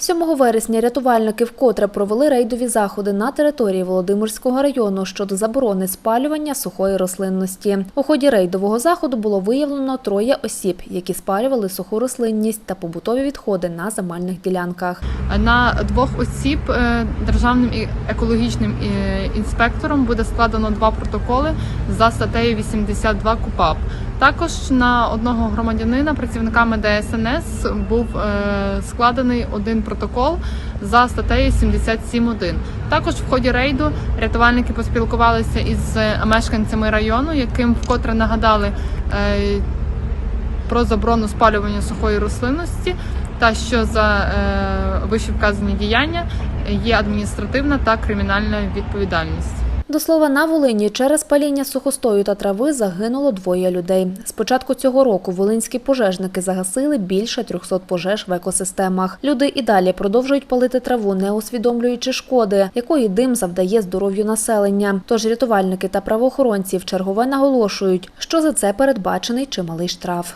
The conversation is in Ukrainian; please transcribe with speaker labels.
Speaker 1: 7 вересня рятувальники вкотре провели рейдові заходи на території Володимирського району щодо заборони спалювання сухої рослинності. У ході рейдового заходу було виявлено троє осіб, які спалювали суху рослинність та побутові відходи на земельних ділянках.
Speaker 2: На двох осіб е, державним і екологічним е, інспектором буде складено два протоколи за статтею 82 КУПАП. Також на одного громадянина працівниками ДСНС був е, складений один протокол за статтею 77.1. Також в ході рейду рятувальники поспілкувалися із е, мешканцями району, яким вкотре нагадали е, про заборону спалювання сухої рослинності та що за е, вище вказані діяння є адміністративна та кримінальна відповідальність.
Speaker 1: До слова, на Волині через паління сухостою та трави загинуло двоє людей. З початку цього року волинські пожежники загасили більше 300 пожеж в екосистемах. Люди і далі продовжують палити траву, не усвідомлюючи шкоди, якої дим завдає здоров'ю населення. Тож рятувальники та правоохоронці в чергове наголошують, що за це передбачений чималий штраф.